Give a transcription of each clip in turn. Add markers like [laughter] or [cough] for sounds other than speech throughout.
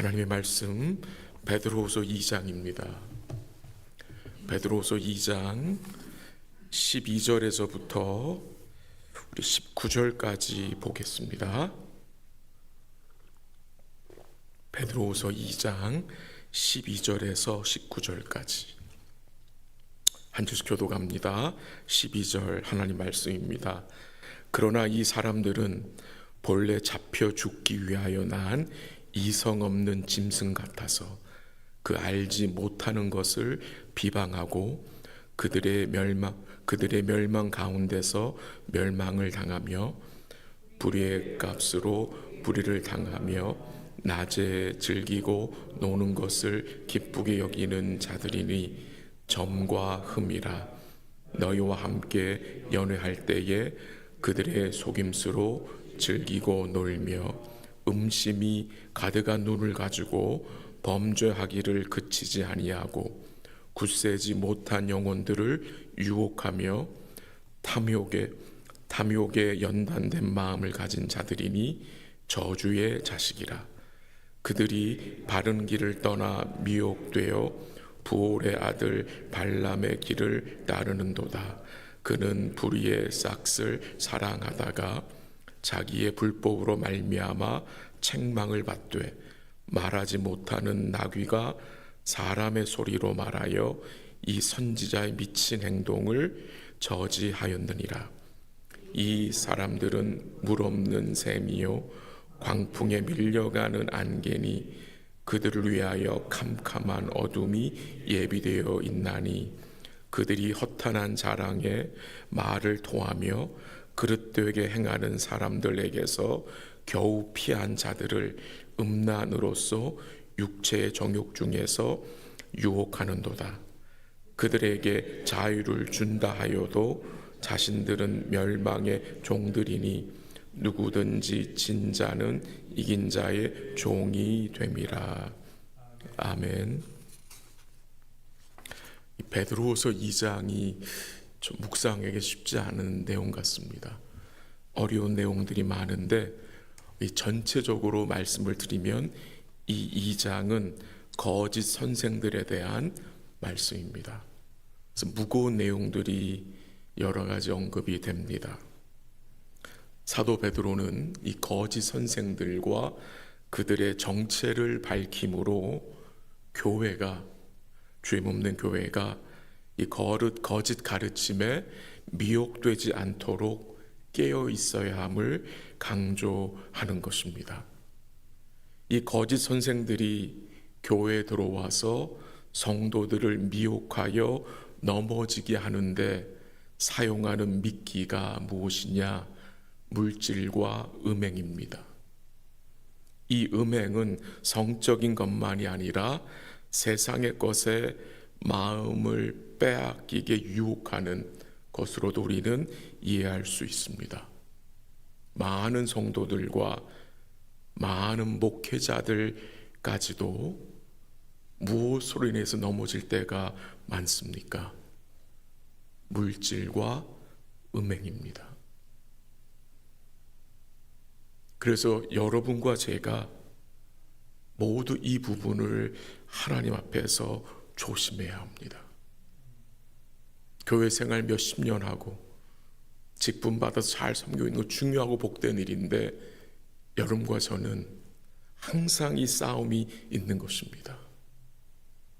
하나님의 말씀 베드로후서 2장입니다. 베드로후서 2장 12절에서부터 우리 19절까지 보겠습니다. 베드로후서 2장 12절에서 19절까지 한 절씩 교도 갑니다. 12절 하나님 말씀입니다. 그러나 이 사람들은 본래 잡혀 죽기 위하여 난 이성 없는 짐승 같아서 그 알지 못하는 것을 비방하고 그들의 멸망 그들의 멸망 가운데서 멸망을 당하며 불의의 값으로 불의를 당하며 낮에 즐기고 노는 것을 기쁘게 여기는 자들이니 점과 흠이라. 너희와 함께 연회할 때에 그들의 속임수로 즐기고 놀며 음심이 가득한 눈을 가지고 범죄하기를 그치지 아니하고 굳세지 못한 영혼들을 유혹하며 탐욕에 탐욕에 연단된 마음을 가진 자들이니 저주의 자식이라. 그들이 바른 길을 떠나 미혹되어 부올의 아들 발람의 길을 따르는도다. 그는 불의의 싹을 사랑하다가 자기의 불법으로 말미암아 책망을 받되 말하지 못하는 나귀가 사람의 소리로 말하여 이 선지자의 미친 행동을 저지하였느니라. 이 사람들은 물 없는 샘이요 광풍에 밀려가는 안개니 그들을 위하여 캄캄한 어둠이 예비되어 있나니 그들이 허탄한 자랑에 말을 토하며 그릇되게 행하는 사람들에게서 겨우 피한 자들을 음란으로서 육체의 정욕 중에서 유혹하는도다. 그들에게 자유를 준다 하여도 자신들은 멸망의 종들이니 누구든지 진 자는 이긴 자의 종이 됨이라. 아멘. 베드로후서 2장이 좀 묵상하기 쉽지 않은 내용 같습니다. 어려운 내용들이 많은데 전체적으로 말씀을 드리면 이 2장은 거짓 선생들에 대한 말씀입니다. 그래서 무거운 내용들이 여러 가지 언급이 됩니다. 사도 베드로는 이 거짓 선생들과 그들의 정체를 밝힘으로 교회가 주임 없는 교회가 이 거릇 거짓 가르침에 미혹되지 않도록 깨어 있어야 함을 강조하는 것입니다. 이 거짓 선생들이 교회에 들어와서 성도들을 미혹하여 넘어지게 하는데 사용하는 미끼가 무엇이냐? 물질과 음행입니다. 이 음행은 성적인 것만이 아니라 세상의 것에 마음을 빼앗기게 유혹하는 것으로도 우리는 이해할 수 있습니다. 많은 성도들과 많은 목회자들까지도 무엇으로 인해서 넘어질 때가 많습니까? 물질과 음행입니다. 그래서 여러분과 제가 모두 이 부분을 하나님 앞에서 조심해야 합니다. 교회 생활 몇십 년 하고 직분 받아서 잘 섬기고 있는 거 중요하고 복된 일인데 여러분과 저는 항상 이 싸움이 있는 것입니다.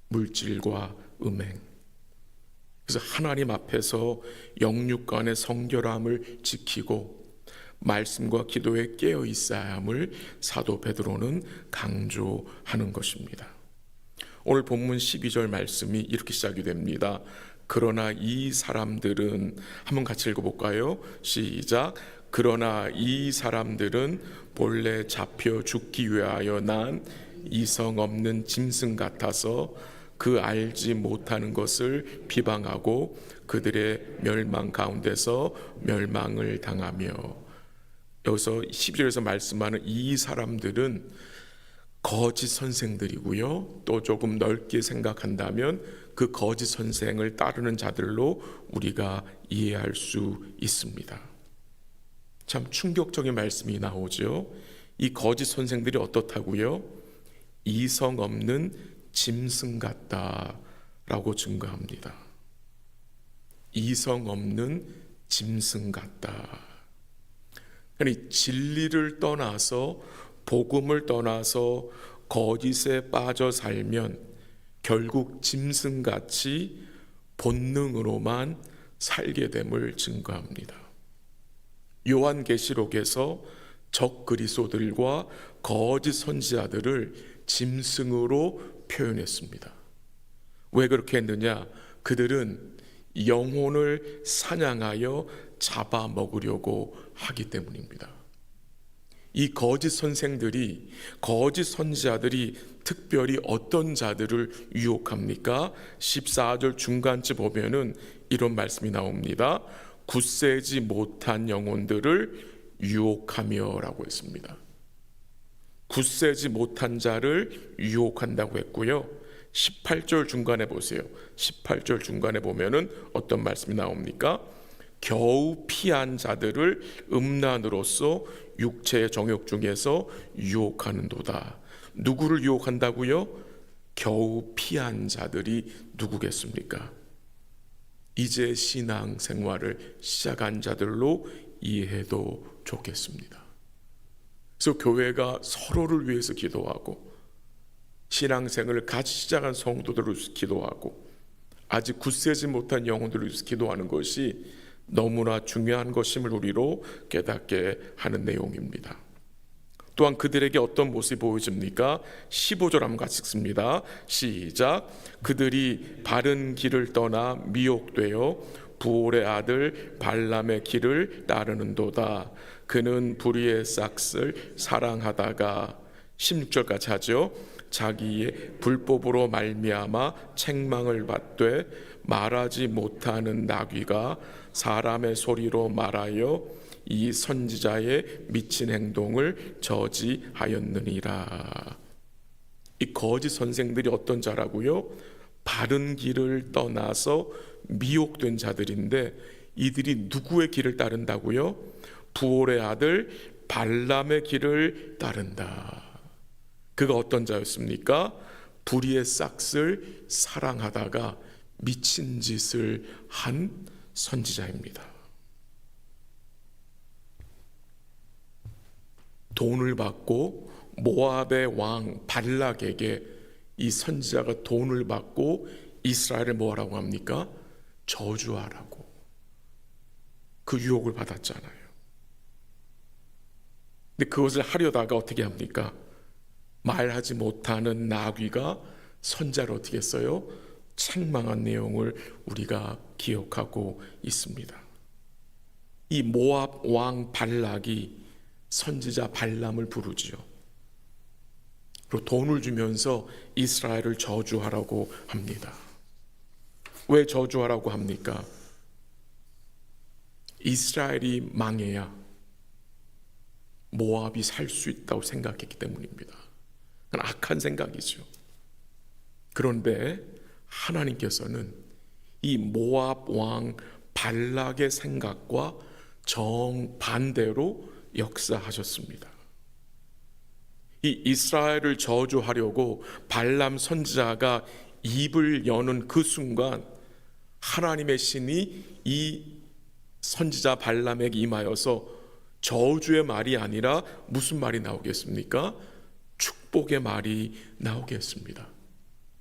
물질과 음행. 그래서 하나님 앞에서 영육 간의 성결함을 지키고 말씀과 기도에 깨어 있어야 함을 사도 베드로는 강조하는 것입니다. 오늘 본문 12절 말씀이 이렇게 시작이 됩니다. 그러나 이 사람들은 한번 같이 읽어볼까요? 시작. 그러나 이 사람들은 본래 잡혀 죽기 위하여 난 이성 없는 짐승 같아서 그 알지 못하는 것을 비방하고 그들의 멸망 가운데서 멸망을 당하며 여기서 12절에서 말씀하는 이 사람들은 거짓 선생들이고요. 또 조금 넓게 생각한다면 그 거짓 선생을 따르는 자들로 우리가 이해할 수 있습니다. 참 충격적인 말씀이 나오죠. 이 거짓 선생들이 어떻다고요? 이성 없는 짐승 같다라고 증거합니다. 이성 없는 짐승 같다. 아니 진리를 떠나서 복음을 떠나서 거짓에 빠져 살면 결국 짐승같이 본능으로만 살게 됨을 증거합니다. 요한계시록에서 적 그리스도들과 거짓 선지자들을 짐승으로 표현했습니다. 왜 그렇게 했느냐? 그들은 영혼을 사냥하여 잡아 먹으려고 하기 때문입니다. 이 거짓 선생들이 거짓 선지자들이 특별히 어떤 자들을 유혹합니까? 14절 중간쯤 보면은 이런 말씀이 나옵니다. 굳세지 못한 영혼들을 유혹하며라고 했습니다. 굳세지 못한 자를 유혹한다고 했고요. 18절 중간에 보세요. 18절 중간에 보면은 어떤 말씀이 나옵니까? 겨우 피한 자들을 음란으로서 육체의 정욕 중에서 유혹하는도다. 누구를 유혹한다고요? 겨우 피한 자들이 누구겠습니까? 이제 신앙 생활을 시작한 자들로 이해해도 좋겠습니다. 그래서 교회가 서로를 위해서 기도하고 신앙생을 같이 시작한 성도들을 기도하고 아직 굳세지 못한 영혼들을 기도하는 것이 너무나 중요한 것임을 우리로 깨닫게 하는 내용입니다. 또한 그들에게 어떤 모습이 보여집니까? 15절 한번 같이 읽습니다. 시작. 그들이 바른 길을 떠나 미혹되어 부올의 아들 발람의 길을 따르는도다. 그는 불의의 싹을 사랑하다가 16절까지 하죠. 자기의 불법으로 말미암아 책망을 받되 말하지 못하는 나귀가 사람의 소리로 말하여 이 선지자의 미친 행동을 저지하였느니라. 이 거짓 선생들이 어떤 자라고요? 바른 길을 떠나서 미혹된 자들인데 이들이 누구의 길을 따른다고요? 부올의 아들 발람의 길을 따른다. 그가 어떤 자였습니까? 불의의 싹을 사랑하다가 미친 짓을 한 선지자입니다. 돈을 받고 모압의 왕 발락에게 이 선지자가 돈을 받고 이스라엘을 뭐라고 합니까? 저주하라고 그 유혹을 받았잖아요. 근데 그것을 하려다가 어떻게 합니까? 말하지 못하는 나귀가 선자를 어떻게 했어요? 책망한 내용을 우리가 기억하고 있습니다. 이 모압 왕 발락이 선지자 발람을 부르지요. 그리고 돈을 주면서 이스라엘을 저주하라고 합니다. 왜 저주하라고 합니까? 이스라엘이 망해야 모압이 살 수 있다고 생각했기 때문입니다. 악한 생각이죠. 그런데 하나님께서는 이 모압 왕 발락의 생각과 정반대로 역사하셨습니다. 이 이스라엘을 저주하려고 발람 선지자가 입을 여는 그 순간 하나님의 신이 이 선지자 발람에게 임하여서 저주의 말이 아니라 무슨 말이 나오겠습니까? 축복의 말이 나오겠습니다.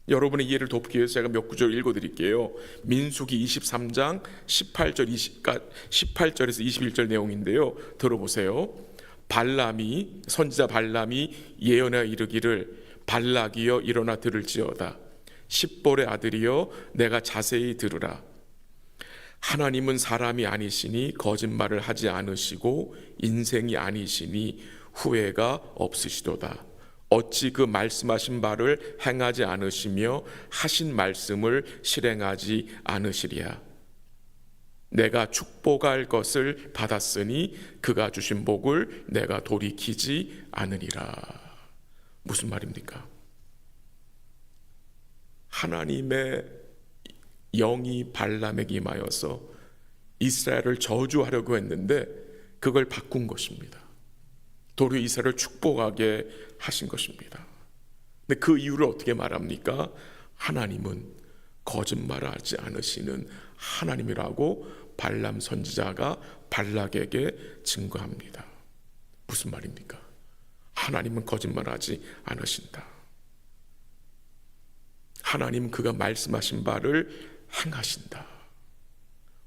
여러분의 이해를 돕기 위해서 제가 몇 구절 읽어 드릴게요. 민수기 23장 18절 20, 18절에서 21절 내용인데요. 들어보세요. 발람이 선지자 발람이 예언하여 이르기를 발락이여 일어나 들을지어다. 십볼의 아들이여 내가 자세히 들으라. 하나님은 사람이 아니시니 거짓말을 하지 않으시고 인생이 아니시니 후회가 없으시도다. 어찌 그 말씀하신 바를 행하지 않으시며 하신 말씀을 실행하지 않으시랴. 내가 축복할 것을 받았으니 그가 주신 복을 내가 돌이키지 않으리라. 무슨 말입니까? 하나님의 영이 발람에게 임하여서 이스라엘을 저주하려고 했는데 그걸 바꾼 것입니다. 도리어 이스라엘을 축복하게 하신 것입니다. 근데 그 이유를 어떻게 말합니까? 하나님은 거짓말하지 않으시는 하나님이라고 발람 선지자가 발락에게 증거합니다. 무슨 말입니까? 하나님은 거짓말하지 않으신다. 하나님 그가 말씀하신 바를 행하신다.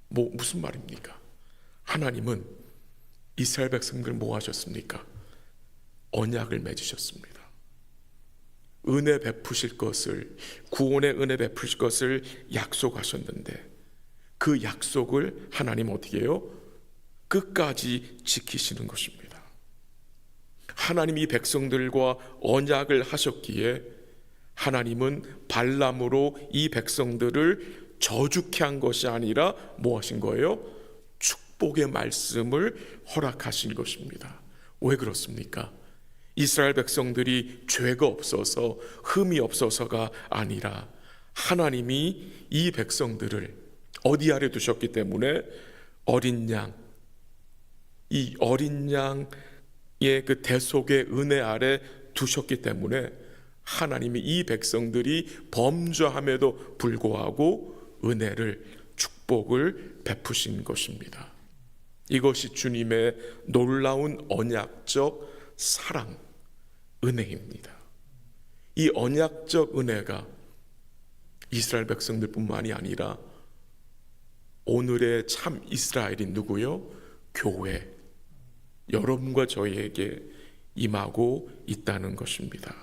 뭐 무슨 말입니까? 하나님은 이스라엘 백성들 뭐 하셨습니까? 언약을 맺으셨습니다. 은혜 베푸실 것을 구원의 은혜 베푸실 것을 약속하셨는데 그 약속을 하나님 어떻게 해요? 끝까지 지키시는 것입니다. 하나님 이 백성들과 언약을 하셨기에 하나님은 발람으로 이 백성들을 저주케 한 것이 아니라 뭐 하신 거예요? 축복의 말씀을 허락하신 것입니다. 왜 그렇습니까? 이스라엘 백성들이 죄가 없어서 흠이 없어서가 아니라 하나님이 이 백성들을 어디 아래 두셨기 때문에 어린 양, 이 어린 양의 그 대속의 은혜 아래 두셨기 때문에 하나님이 이 백성들이 범죄함에도 불구하고 은혜를 축복을 베푸신 것입니다. 이것이 주님의 놀라운 언약적 사랑, 은혜입니다. 이 언약적 은혜가 이스라엘 백성들뿐만이 아니라 오늘의 참 이스라엘이 누구요? 교회, 여러분과 저희에게 임하고 있다는 것입니다.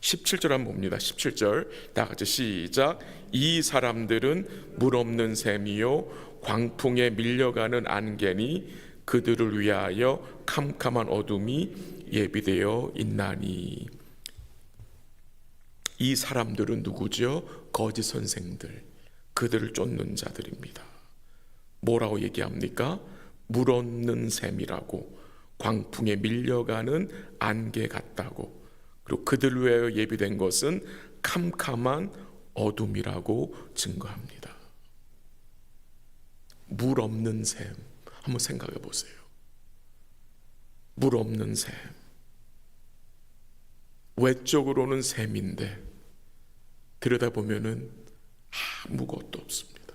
17절 한번 봅니다. 17절 다 같이 시작. 이 사람들은 물 없는 샘이요 광풍에 밀려가는 안개니 그들을 위하여 캄캄한 어둠이 예비되어 있나니 이 사람들은 누구죠? 거짓 선생들 그들을 쫓는 자들입니다. 뭐라고 얘기합니까? 물 없는 샘이라고 광풍에 밀려가는 안개 같다고 그리고 그들 위하여 예비된 것은 캄캄한 어둠이라고 증거합니다. 물 없는 샘 한번 생각해 보세요. 물 없는 샘 외적으로는 샘인데 들여다보면은 아무것도 없습니다.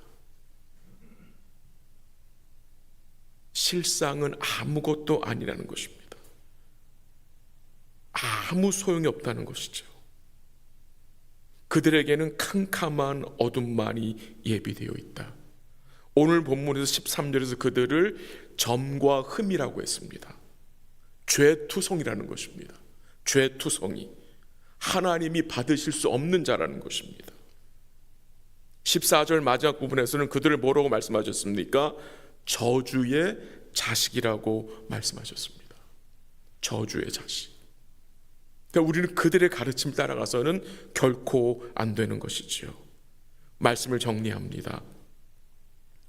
실상은 아무것도 아니라는 것입니다. 아무 소용이 없다는 것이죠. 그들에게는 캄캄한 어둠만이 예비되어 있다. 오늘 본문에서 13절에서 그들을 점과 흠이라고 했습니다. 죄투성이라는 것입니다. 죄투성이 하나님이 받으실 수 없는 자라는 것입니다. 14절 마지막 부분에서는 그들을 뭐라고 말씀하셨습니까? 저주의 자식이라고 말씀하셨습니다. 저주의 자식. 그러니까 우리는 그들의 가르침 따라가서는 결코 안 되는 것이지요. 말씀을 정리합니다.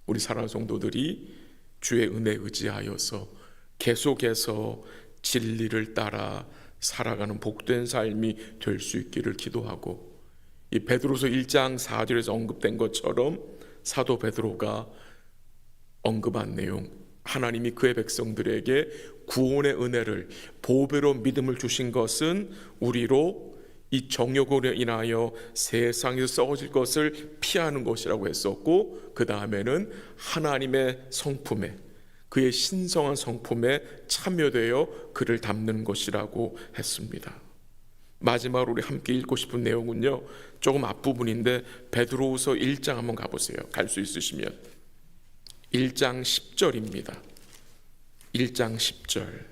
우리 사랑하는 성도들이 주의 은혜 의지하여서 계속해서 진리를 따라 살아가는 복된 삶이 될 수 있기를 기도하고 이 베드로서 1장 4절에서 언급된 것처럼 사도 베드로가 언급한 내용 하나님이 그의 백성들에게 구원의 은혜를 보배로 믿음을 주신 것은 우리로 이 정욕으로 인하여 세상에서 썩어질 것을 피하는 것이라고 했었고 그 다음에는 하나님의 성품에 그의 신성한 성품에 참여되어 그를 담는 것이라고 했습니다. 마지막으로 우리 함께 읽고 싶은 내용은요. 조금 앞부분인데 베드로후서 1장 한번 가 보세요. 갈 수 있으시면 1장 10절입니다. 1장 10절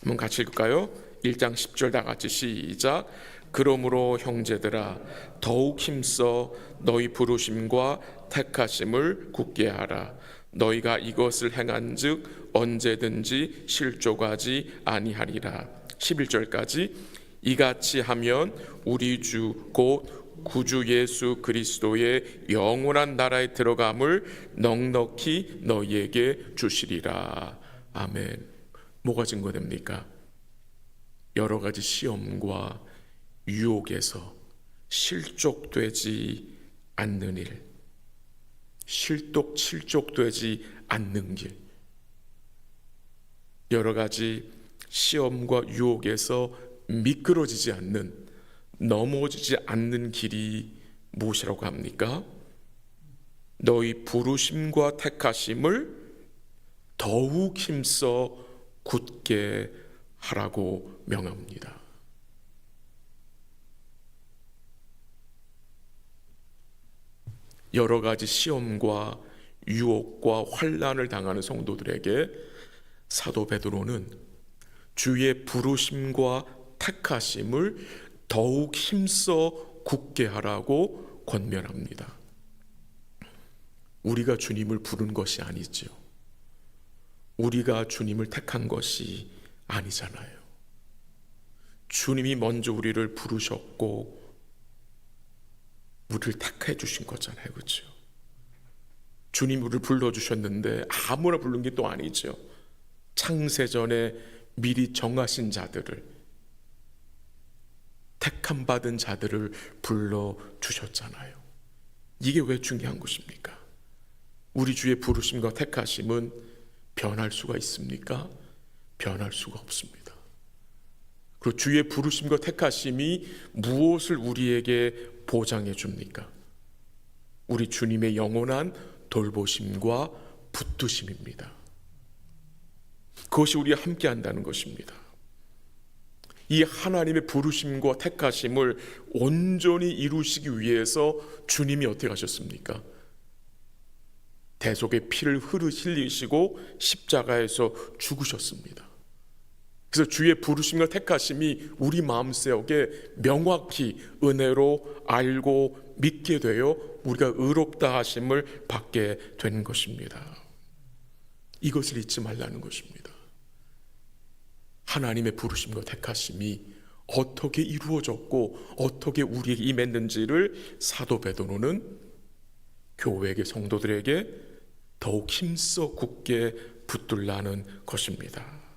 한번 같이 읽을까요? 1장 10절 다 같이 시작. 그러므로 형제들아 더욱 힘써 너희 부르심과 택하심을 굳게 하라. 너희가 이것을 행한즉 언제든지 실족하지 아니하리라. 11절까지. 이같이 하면 우리 주 곧 구주 예수 그리스도의 영원한 나라에 들어감을 넉넉히 너희에게 주시리라. 아멘. 뭐가 증거됩니까? 여러 가지 시험과 유혹에서 실족되지 않는 일, 실독 실족되지 않는 길, 여러 가지 시험과 유혹에서 미끄러지지 않는 넘어지지 않는 길이 무엇이라고 합니까? 너희 부르심과 택하심을 더욱 힘써 굳게 하라고 명합니다. 여러 가지 시험과 유혹과 환란을 당하는 성도들에게 사도 베드로는 주의 부르심과 택하심을 더욱 힘써 굳게 하라고 권면합니다. 우리가 주님을 부른 것이 아니죠. 우리가 주님을 택한 것이 아니잖아요. 주님이 먼저 우리를 부르셨고 우리를 택해 주신 거잖아요. 그렇죠? 주님 우리를 불러 주셨는데 아무나 부른 게 또 아니죠. 창세전에 미리 정하신 자들을 택함 받은 자들을 불러 주셨잖아요. 이게 왜 중요한 것입니까? 우리 주의 부르심과 택하심은 변할 수가 있습니까? 변할 수가 없습니다. 그리고 주의 부르심과 택하심이 무엇을 우리에게 보장해 줍니까? 우리 주님의 영원한 돌보심과 붙드심입니다. 그것이 우리와 함께 한다는 것입니다. 이 하나님의 부르심과 택하심을 온전히 이루시기 위해서 주님이 어떻게 하셨습니까? 대속의 피를 흐르 흘리시고 십자가에서 죽으셨습니다. 그래서 주의 부르심과 택하심이 우리 마음속에 명확히 은혜로 알고 믿게 되어 우리가 의롭다 하심을 받게 되는 것입니다. 이것을 잊지 말라는 것입니다. 하나님의 부르심과 택하심이 어떻게 이루어졌고 어떻게 우리에게 임했는지를 사도 베드로는 교회의 성도들에게 더욱 힘써 굳게 붙들라는 것입니다.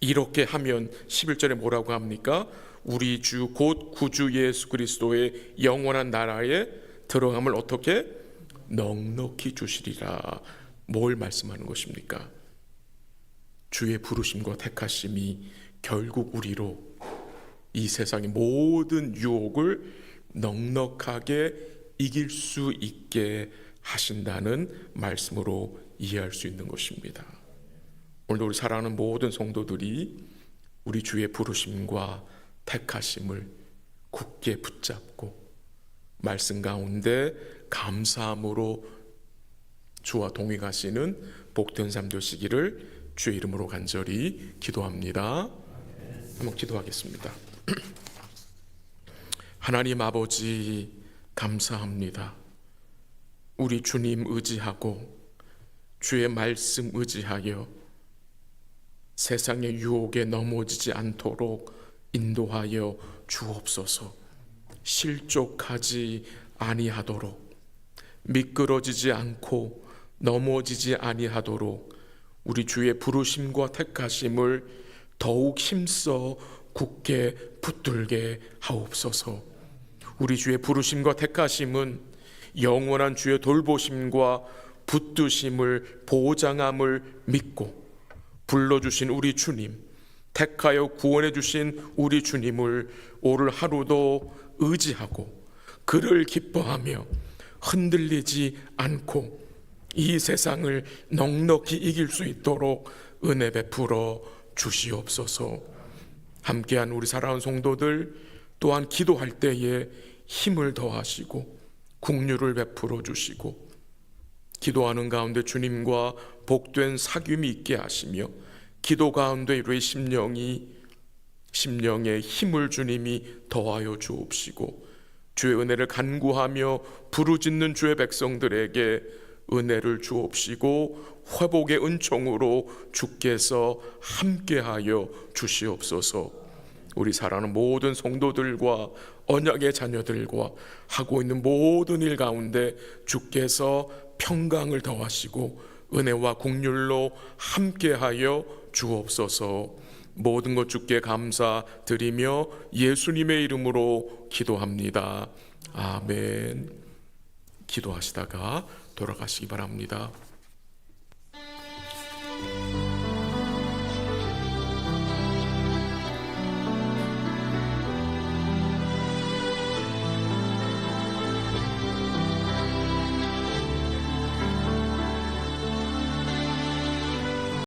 이렇게 하면 11절에 뭐라고 합니까? 우리 주 곧 구주 예수 그리스도의 영원한 나라에 들어감을 어떻게 넉넉히 주시리라. 뭘 말씀하는 것입니까? 주의 부르심과 택하심이 결국 우리로 이 세상의 모든 유혹을 넉넉하게 이길 수 있게 하신다는 말씀으로 이해할 수 있는 것입니다. 오늘 우리 사랑하는 모든 성도들이 우리 주의 부르심과 택하심을 굳게 붙잡고 말씀 가운데 감사함으로 주와 동행하시는 복된 삶 되시기를 주의 이름으로 간절히 기도합니다. 한번 기도하겠습니다. [clears throat] 하나님 아버지 감사합니다. 우리 주님 의지하고 주의 말씀 의지하여 세상의 유혹에 넘어지지 않도록 인도하여 주옵소서. 실족하지 아니하도록 미끄러지지 않고 넘어지지 아니하도록 우리 주의 부르심과 택하심을 더욱 힘써 굳게 붙들게 하옵소서. 우리 주의 부르심과 택하심은 영원한 주의 돌보심과 붙드심을 보장함을 믿고 불러주신 우리 주님, 택하여 구원해 주신 우리 주님을 오늘 하루도 의지하고 그를 기뻐하며 흔들리지 않고 이 세상을 넉넉히 이길 수 있도록 은혜 베풀어 주시옵소서. 함께한 우리 사랑하는 성도들 또한 기도할 때에 힘을 더하시고 국류를 베풀어 주시고 기도하는 가운데 주님과 복된 사귐이 있게 하시며 기도 가운데 우리의 심령이 심령에 힘을 주님이 더하여 주옵시고 주의 은혜를 간구하며 부르짖는 주의 백성들에게 은혜를 주옵시고 회복의 은총으로 주께서 함께하여 주시옵소서. 우리 사랑하는 모든 성도들과 언약의 자녀들과 하고 있는 모든 일 가운데 주께서 평강을 더하시고 은혜와 국률로 함께하여 주옵소서. 모든 것 주께 감사드리며 예수님의 이름으로 기도합니다. 아멘. 기도하시다가 돌아가시기 바랍니다.